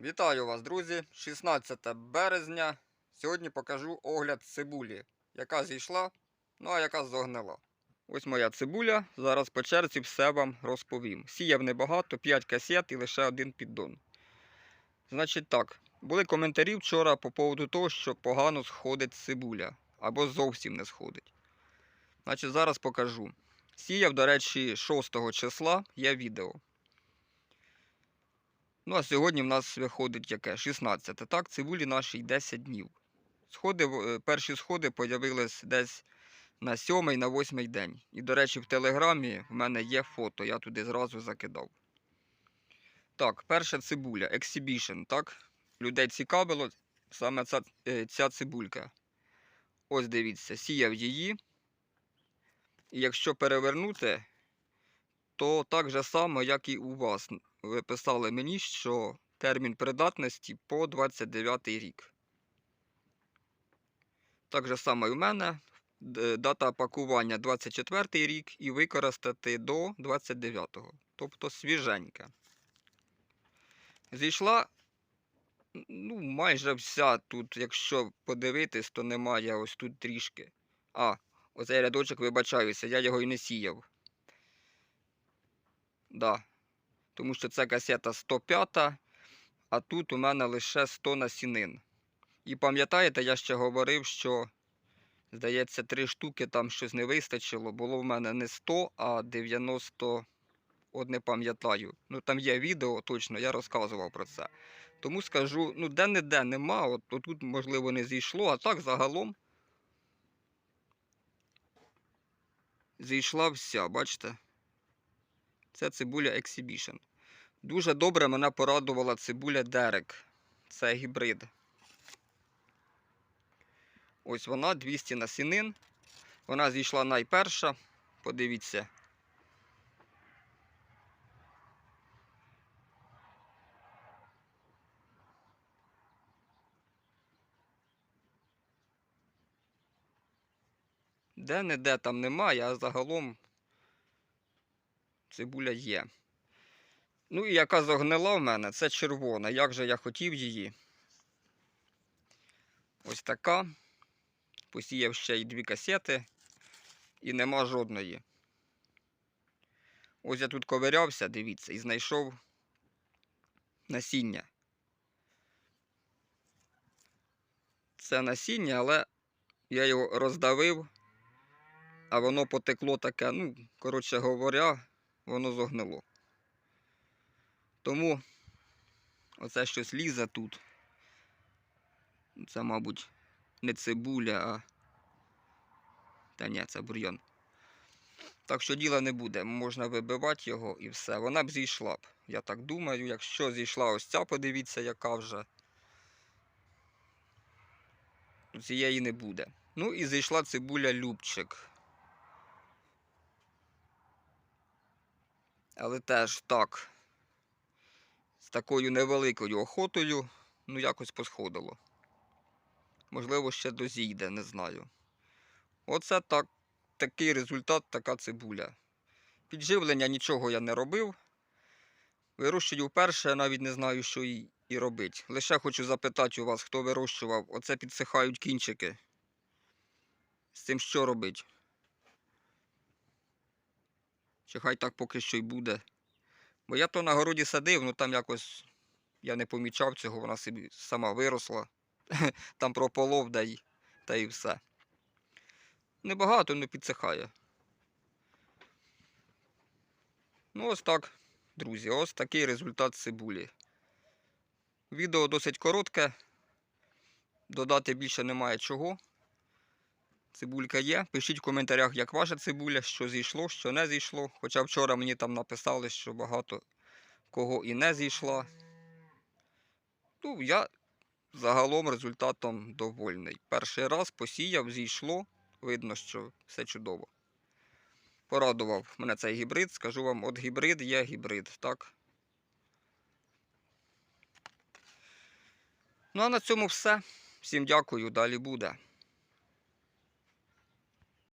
Вітаю вас, друзі! 16 березня. Сьогодні покажу огляд цибулі, яка зійшла, ну а яка зогнила. Ось моя цибуля. Зараз по черзі все вам розповім. Сіяв небагато, 5 касет і лише один піддон. Значить так, були коментарі вчора по поводу того, що погано сходить цибуля або зовсім не сходить. Значить, зараз покажу. Сіяв, до речі, 6 числа є відео. Ну, а сьогодні в нас виходить яке? 16. Так, цибулі нашій 10 днів. Сходи, е, перші сходи з'явились десь на 7 на 8 день. І, до речі, в телеграмі в мене є фото, я туди зразу закидав. Так, перша цибуля, Exhibition, так? Людей цікавило саме ця, е, ця цибулька. Ось дивіться, сіяв її. І якщо перевернути, то так же само, як і у вас. Ви писали мені, що термін придатності по 29 рік. Так же само і в мене. Дата пакування 24 рік і використати до 29-го. Тобто свіженька. Зійшла ну, майже вся тут, якщо подивитись, то немає ось тут трішки. А, оцей рядочок, вибачаюся, я його і не сіяв. Да. Тому що це касета 105, а тут у мене лише 100 насінин. І пам'ятаєте, я ще говорив, що, здається, три штуки там щось не вистачило. Було в мене не 100, а 90, от не пам'ятаю. Ну там є відео, точно, я розказував про це. Тому скажу, ну де-не-де нема, от тут, можливо, не зійшло, а так загалом зійшла вся, бачите? Це цибуля Exhibition. Дуже добре мене порадувала цибуля Дерек. Це гібрид. Ось вона 200 насінин. Вона зійшла найперша. Подивіться. Де-не-де там немає, а загалом цибуля є. Ну і яка загнила в мене, це червона. Як же я хотів її. Ось така. Посіяв ще й дві касети. І нема жодної. Ось я тут ковирявся, дивіться, і знайшов насіння. Це насіння, але я його роздавив, а воно потекло таке, ну, коротше говоря, воно зогнило. Тому оце щось лізе тут. Це, мабуть, не цибуля, а. Та ні, це бур'ян. Так що діла не буде, можна вибивати його і все. Вона б зійшла б. Я так думаю, якщо зійшла ось ця, подивіться, яка вже. Цієї не буде. Ну і зійшла цибуля Любчик. Але теж так. З такою невеликою охотою, ну якось посходило. Можливо, ще дозійде, не знаю. Оце так, такий результат, така цибуля. Підживлення нічого я не робив. Вирощую вперше, я навіть не знаю, що і, і робити. Лише хочу запитати у вас, хто вирощував, оце підсихають кінчики. З цим що робити? Чи хай так поки що й буде. Бо я то на городі садив, ну там якось я не помічав цього, вона собі сама виросла. Там прополов да й, та й все. Небагато, не підсихає. Ну, ось так, друзі, ось такий результат цибулі. Відео досить коротке. Додати більше немає чого. Цибулька є. Пишіть в коментарях, як ваша цибуля, що зійшло, що не зійшло. Хоча вчора мені там написали, що багато кого і не зійшла. Ну, я загалом результатом довольний. Перший раз посіяв, зійшло. Видно, що все чудово. Порадував мене цей гібрид. Скажу вам, от гібрид є гібрид, так? Ну а на цьому все. Всім дякую, далі буде.